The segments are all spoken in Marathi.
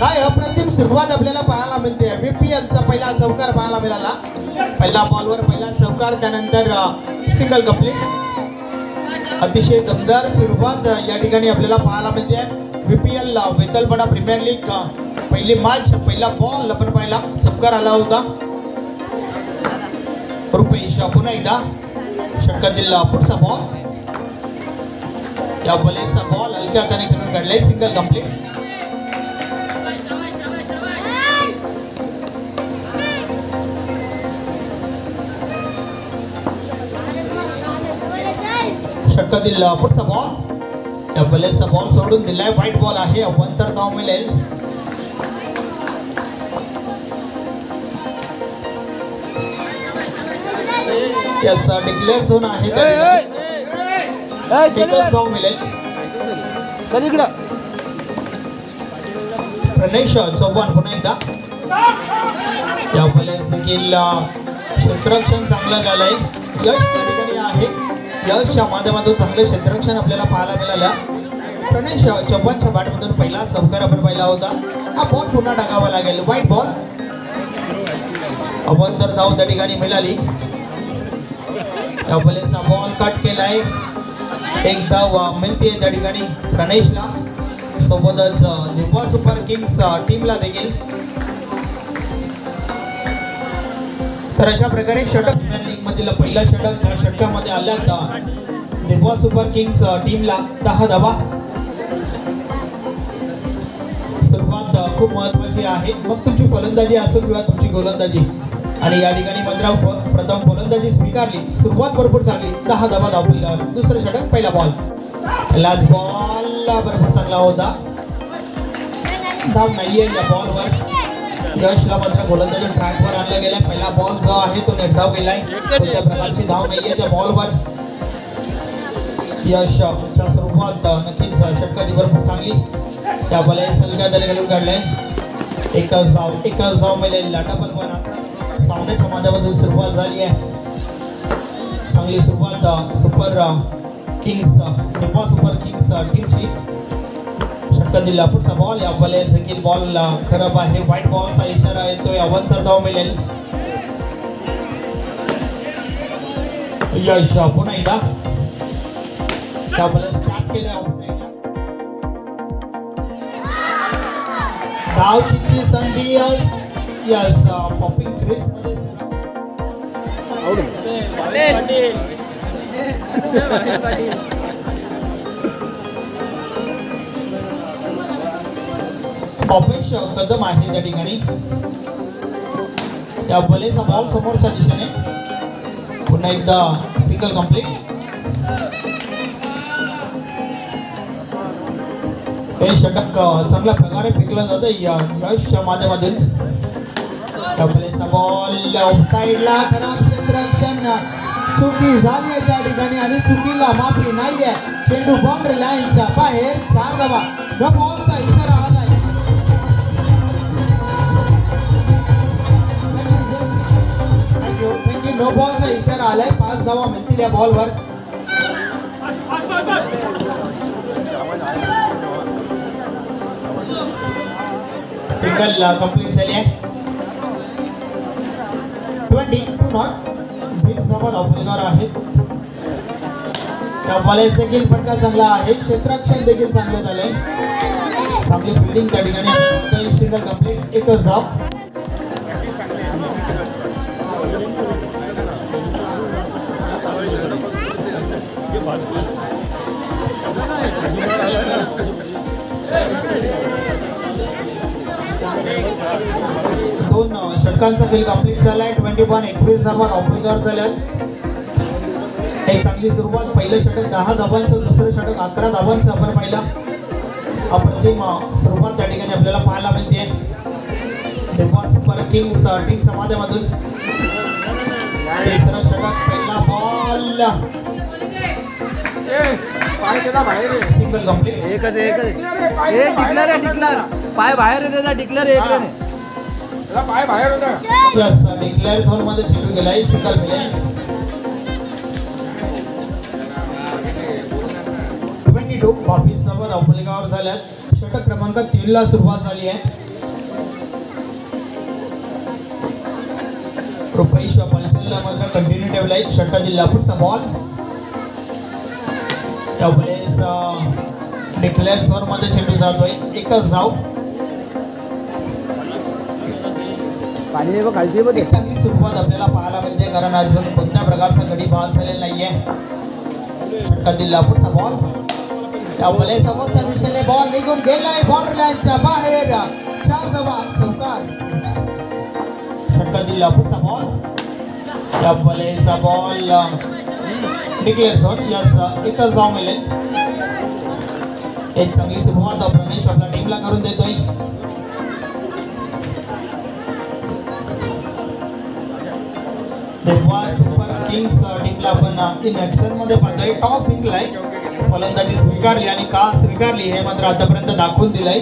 काय अप्रतिम सुरुवात आपल्याला पाहायला मिळते. बी पी एलचा पहिला चौकार पाहायला मिळाला. पहिला बॉलवर पहिला चौकार त्यानंतर सिंगल कंप्लीट अतिशय दमदार सुरुवात या ठिकाणी आपल्याला पाहायला मिळते. बीपीएल वेतलपडा प्रीमियर लीग पहिली मॅच पहिला बॉल आपण पाहिला. चौकार आला होता. रुपेश पुन्हा एकदा. षटकातील पुढचा बॉल या बलेचा बॉल हाताने खेळून काढलाय. सिंगल कंप्लीट षटकातील पुढचा बॉल या बॉलेचा बॉल सोडून दिलाय. व्हाईट बॉल आहे. वन तर धाव मिळेल. याचा डिक्लेअर झोन आहे. त्या धाव मिळेल. चल इकडं. प्रणेश चव्हाण पुन्हा एकदा. या फलंदाज देखील अ, क्षेत्ररक्षण चांगलं झालंय. यश त्या ठिकाणी आहे. यशच्या माध्यमातून चांगलं क्षेत्ररक्षण आपल्याला पाहायला मिळालं. प्रणेश चव्हाणच्या बॅटमधून पहिला चौकार आपण पाहिला होता. हा बॉल पुन्हा टाकावा लागेल. व्हाईट बॉल अवंतर धाव त्या ठिकाणी मिळाली. या फलंदाजा बॉल कट केलाय. एक धाव मिळते त्या ठिकाणी गणेशला. सोबतच अ, सुपर किंग्स टीमला देखील. तर अशा प्रकारे षटक लीग मधील पहिला षटक त्या षटकामध्ये आल्यात अ, सुपर किंग्स टीमला दहा धावा. सुरुवात खूप महत्वाची आहे. मग तुमची फलंदाजी असो किंवा तुमची गोलंदाजी? आणि या ठिकाणी मंत्राव प्रथम फलंदाजी स्वीकारली. सुरुवात भरपूर चांगली. दहा धावा धावली दुसरं षटक पहिला बॉल लाच बॉल भरपूर चांगला होता. धाव नाहीये या बॉलवर यशला मात्र गोलंदाजी ट्रॅकवर आणला गेला पहिला बॉल जो आहे तो निर्धाव गेलाय प्रकारची धाव नाहीये त्या बॉलवर यश च्या स्वरूपात नक्कीच षटकाची भरपूर चांगली. त्या बॉल सलगा त्याला घालून काढलाय. एकच धाव एकच धाव मिळेल. लाटापल पण सामन्याच्या माध्यमातून सुरुवात झाली आहे. चांगली सुरुवात सुपर किंग्स अ, नेपाळ सुपर किंग्स टीमची षटकात दिला पुढचा बॉल या बॉलेर देखील बॉल खराब आहे. व्हाईट बॉलचा इशारा येतोय. अवंतर धाव मिळेल. यश पुन्हा एकदा. त्या बॉलेर स्टार्ट केला. धावची धावचीची संधी यस यस पॉपिंग क्रीजमध्ये पॉपेश कदम आहे त्या ठिकाणी. त्या बलेचा बॉल समोरच्या दिशेने. पुन्हा एकदा सिंगल कंप्लीट हे षटक चांगल्या प्रकारे फेकलं जातं या यशच्या माध्यमातून. त्या बलेचा बॉल साईडला खराब क्षेत्रक्षण चुकी झाली आहे त्या ठिकाणी आणि चुकीला माफी नाहीये. चेंडू बाउंड्री लाईनच्या बाहेर चार धावा. न बॉलचा इशारा आलाय. नो बॉलचा इशारा आलाय. पाच धावा मिळतील या बॉलवर सिंगल कंप्लीट झाली आहे. ट्वेंटी वीस धावा धावणार आहेत त्या बॉलेज देखील फटका चांगला आहे. क्षेत्रक्षण देखील चांगलं झालंय चांगली फिल्डिंग त्या ठिकाणी. सिंगल कंप्लीट एकच धाव दोन षटकांचा खेळ कंप्लीट झालाय. ट्वेंटी वन एकवीस धावा धावफलकावर झाल्यात. एक चांगली सुरुवात. पहिलं षटक दहा धावांचं दुसरं षटक अकरा धावांचं आपण पाहिला. अप्रतिम सुरुवात त्या ठिकाणी आपल्याला पाहायला मिळते. तेव्हा सुपर किंग्स टीम समाजामधून. तिसरं षटक पहिला बॉल सिंगल कंप्लीट एकच एकच. हे डिक्लेअर आहे डिक्लेअर पाय बाहेर येते डिक्लर एक नाही पाय बाहेर होता. यस डिक्लेअर झोनमध्ये चेंडू गेलाय सिंगल मिळेल ट्वेंटी टू बावीस धावा धावपलिकावर झाल्यात. षटक क्रमांक तीन ला सुरुवात झाली आहे. रुपेश पल्सनला मात्र कंटिन्यू ठेवलाय. षटका जिल्हा पुढचा बॉल त्यावेळेस डिक्लेअर झोनमध्ये चेंडू जातोय. एकच धाव. पाणी दे बघ, खालती बघ एक चांगली सुरुवात आपल्याला पाहायला मिळते. कारण अजून कोणत्या प्रकारचा गडी बॉल झालेला नाहीये. षटका जिल्हा त्या बॉल त्यामुळे समोरच्या दिशेने बॉल निघून गेलाय बॉर्डरलँडच्या बाहेर. चार धावा चौकार. षटकातील लापूरचा पुढचा बॉल त्यामुळे बॉल डिक्लेअर झोन यस एकच धाव मिळेल. एक चांगली सुरुवात प्रणेश आपल्या टीमला करून देतोय. तेव्हा सुपर किंग्स टीमला आपण इन ऍक्शनमध्ये पाहतोय. टॉस जिंकलाय. फलंदाजी स्वीकारली आणि का स्वीकारली हे मात्र आतापर्यंत दाखवून दिलंय.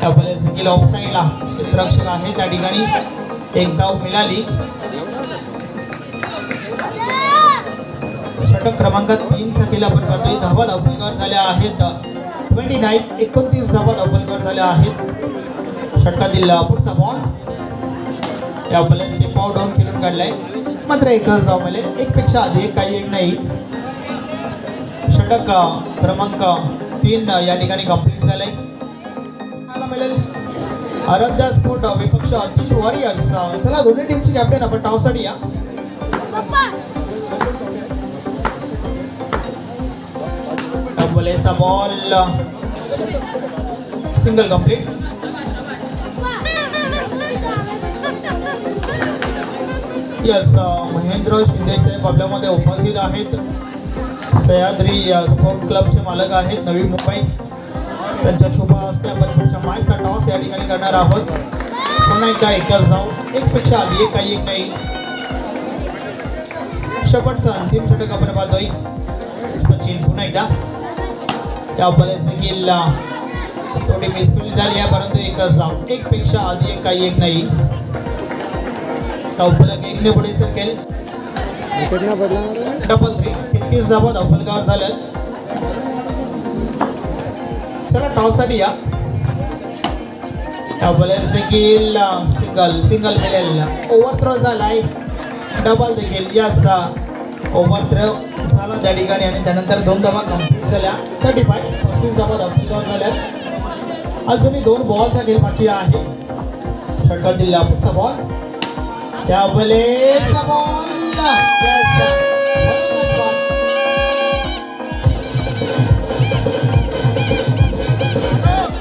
त्यामुळे देखील ऑफ साईडला क्षेत्ररक्षक आहे त्या ठिकाणी. एक धाव मिळाली. षटक क्रमांक तीन साठी आपण पाहतोय. धावा धावलकर झाल्या आहेत. ट्वेंटी नाईन एकोणतीस धावा धावलकर झाल्या आहेत. षटकातील पुढचा बॉल या बॉलर स्टेप आउट डाऊन खेळून काढलाय. मात्र एकच धाव मिळेल एक पेक्षा अधिक काही एक नाही. षटक क्रमांक तीन या ठिकाणी कंप्लीट झालाय. मिळेल. आराध्या स्पोर्ट विपक्ष अतिश वॉरियर्स चला दोन्ही टीमची कॅप्टन आपण टावसाठी या. बोलेसा ball single complete yes Mahendra शिंदेसाहेब आपल्यामध्ये उपस्थित आहेत. सह्याद्री स्पोर्ट क्लबचे मालक आहेत नवी मुंबई. त्यांच्या शुभ हस्ते आपण पुढच्या मायचा टॉस या ठिकाणी करणार आहोत. पुन्हा एकदा एकच जाऊ एकपेक्षा आधी एक काही एक नाही. शेवटचा अंतिम षटक आपण पाहतोय. सचिन पुन्हा एकदा. त्या बरेच देखील थोडी मिसफिल झाली आहे परंतु एकच जाऊ एकपेक्षा आधी एक काही एक नाही. धावफलक एकने पुढे सरकेल. डबल थ्री तेहतीस धावा धावफलकावर झाल्यात चला टॉससाठी या. डबल्स देखील सिंगल सिंगल मिळेल ओव्हर थ्रो झालाय. डबल देखील. यस ओव्हर थ्रो झाला त्या ठिकाणी आणि त्यानंतर दोन धावा कंप्लीट झाल्या. थर्टी फाय पस्तीस धावा धावफलकावर झाल्यात. अजूनही दोन बॉलचा खेळ बाकी आहे षटकार दिला पुढचा बॉल त्यावेळेस बॉल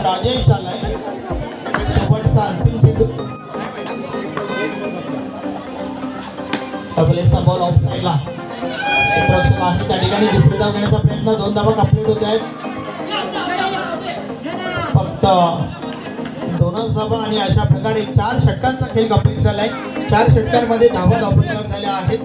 राजेश आलाय. शेवटचा अंतिम चेंडू त्यावेळेस बॉल ऑफ साईडला आहे त्या ठिकाणी दुसरी धाव घेण्याचा प्रयत्न दोन धावा कंप्लीट होत आहेत. फक्त दोनच धावा आणि अशा प्रकारे चार षटकांचा खेळ कंप्लीट झालाय. चार षटकांमध्ये धावा धावपलकार झाल्या आहेत.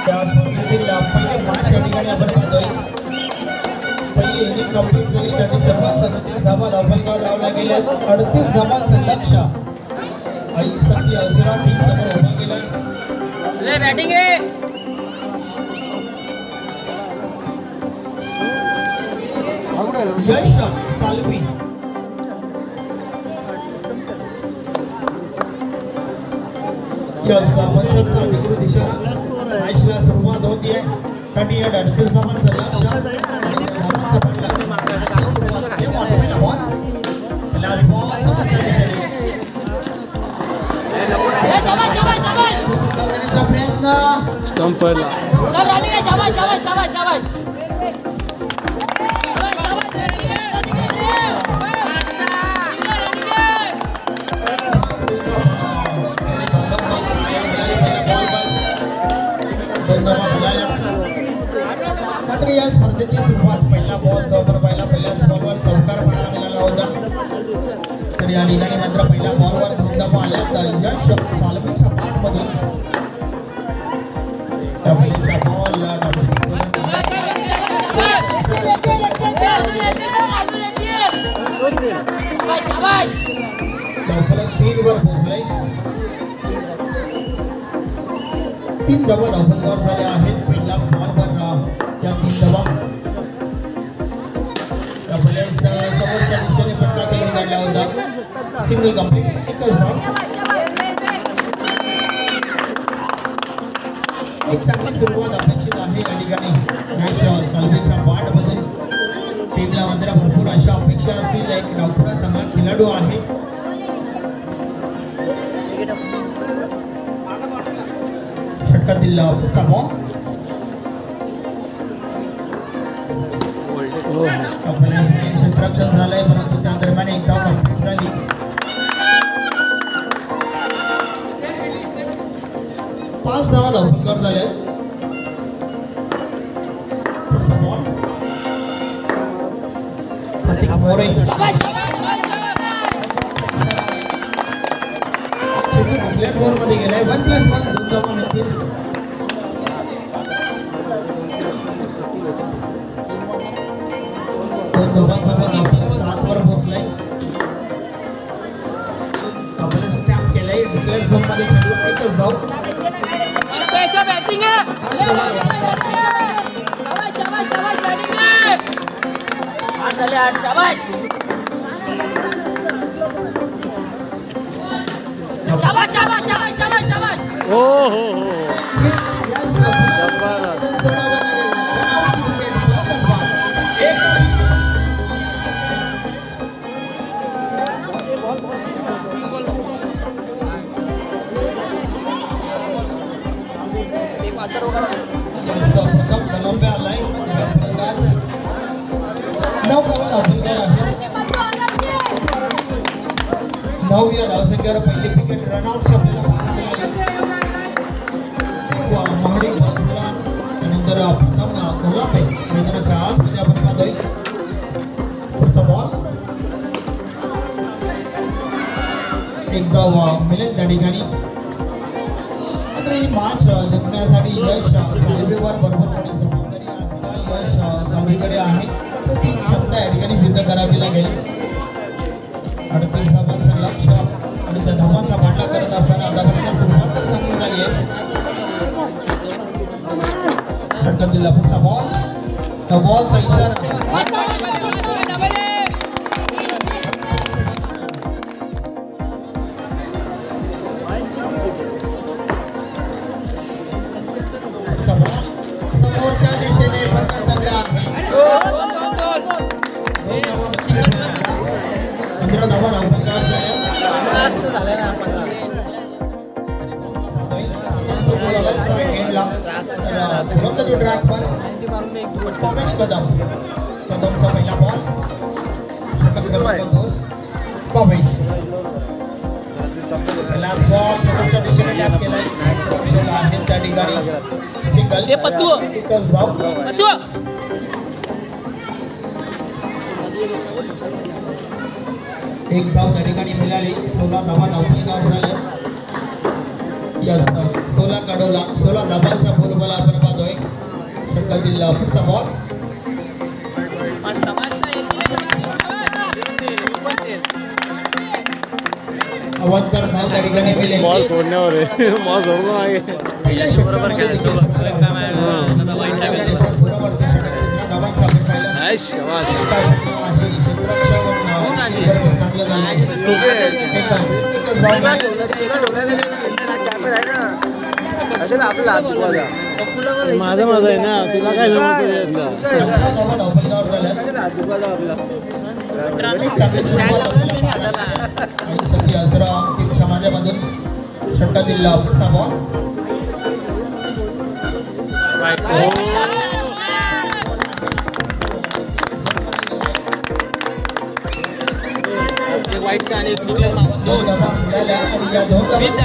त्या स्पर्धेतील या ठिकाणी आपण पाहतोय पहिली इनिंग कंप्लीट झाली त्याने सर्वात सदतीस धावा धावपलकार लावल्या गेल्या अडतीस धावांचं लक्ष आई सती अजुरा टीम समोर उभं गेलंय बॅटिंग आहे हा आहे? यश सालवी. यस पंचांचा अधिकृत इशारा. मॅचला सुरुवात होती आहे साठी या अडतीस धावांचं लक्ष या ठिकाणी मात्र पहिल्या बॉलवर धबधबा आला तर यश सालमीच्या पाठमध्ये. पहिलीचा बॉल तीन वर पोहोचलाय तीन धावा धावपलकावर झाल्या आहेत. पहिला बॉलवर अं, तीन धावा. समोरच्या दिशेने पटका केला काढला होता. सिंगल कंप्लीट एकच एक चांगली सुरुवात अपेक्षित आहे या ठिकाणी. मॅच सालवेच्या वाट बदल टीमला मात्र भरपूर अशा अपेक्षा असतील. एक डावपुरा चांगला खेळाडू आहे. षटकातील पुढचा बॉल झालंय परंतु त्या पाच धावा प्रतीक मोरे चेंडू कुठल्या झोनमध्ये गेलाय? वन प्लस एकदा मिळेल त्या ठिकाणी मात्र ही मॅच जिंकण्यासाठी यश अ, सालवेवर जबाबदारी आहे. यश अ, आहे. तर ती क्षमता या ठिकाणी सिद्ध करावी लागेल. अडतीस धावांचं लक्ष आणि त्या धावांचा पाठला करत असताना आतापर्यंत सुरुवात तर चांगली झाली आहे. षटकात दिला पुढचा बॉल त्या बॉलचा इशारा. धाव मधु एक धाव त्या ठिकाणी मिळाली. सोळा धावा धावपलकार झाल्या यस सोळा कडवला सोळा धावांचा बोलबाला आपण पाहतोय. षटकातील पुढचा बॉल अवंतर बॉल सोडण्यावर आहे बॉल सोडून मागे बरोबर खेळतो चांगलं माझं माझं आहे ना तुला काय जमत समाजामधून पुढचा बॉल आणि दोन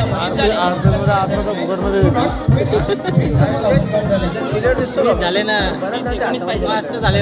धावांच्या फुकटमध्ये वीस धावा धावपलकार झाल्या. झाले ना झाले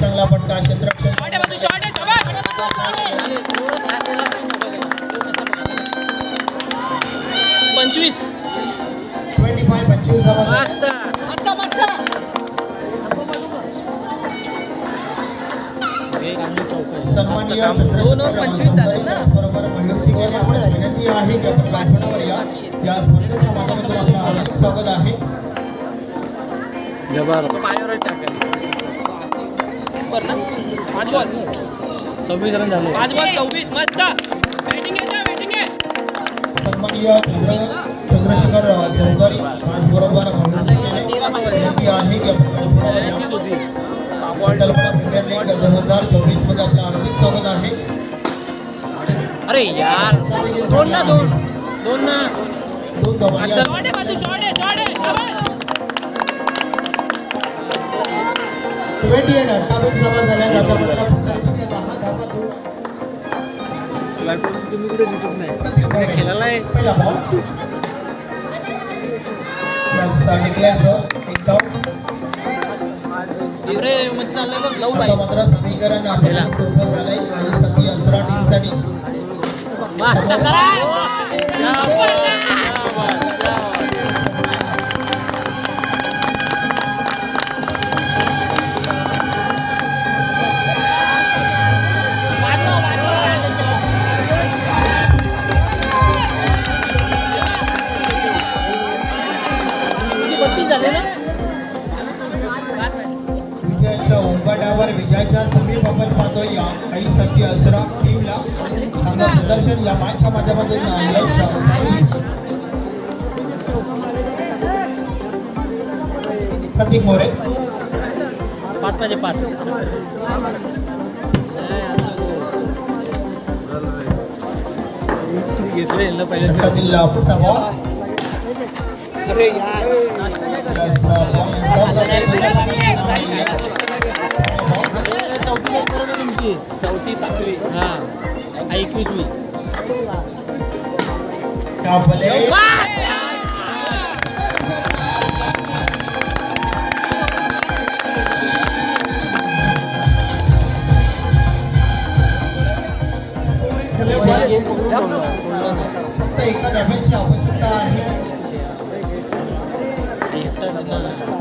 चांगला फटका क्षेत्र पंचवीस. ट्वेंटी फाय पंचवीस सन्माननीय चंद्रशेखर मयूरजी गेले. विनंती आहे की आपण व्यासपीठावर या. या स्पर्धेच्या माध्यमातून आपलं हार्दिक स्वागत आहे. पाच बॉल सव्वीस रन झाले. पाच बॉल सव्वीस मस्त. बॅटिंग आहे बॅटिंग आहे. सन्माननीय चंद्र चंद्रशेखर चौधरी विनंती आहे की कल्पना प्रीमियर लीग दोन हजार चोवीसमध्ये आपलं हार्दिक स्वागत आहे. अरे यार दोन ना दोन. दोन ना. दोन आहे आहे अठ्ठावीस धावा झाल्या. दूर तुम्ही कुठे दिसत नाही. खेळायला आहे. पहिला बॉल मात्र समीकरण आपल्याला सोपं झालंय. आणि सती असरा टीमसाठी प्रदर्शन या मॅचच्या माध्यमातून. प्रतीक मोरे. पाच पाहिजे पाच. घेतलं पहिले षटकातील पुढचा बॉल अरे चौथी चौथी सातवी हा एकवीसवी. कापले फक्त एका धाब्याची आवश्यकता आहे एकटा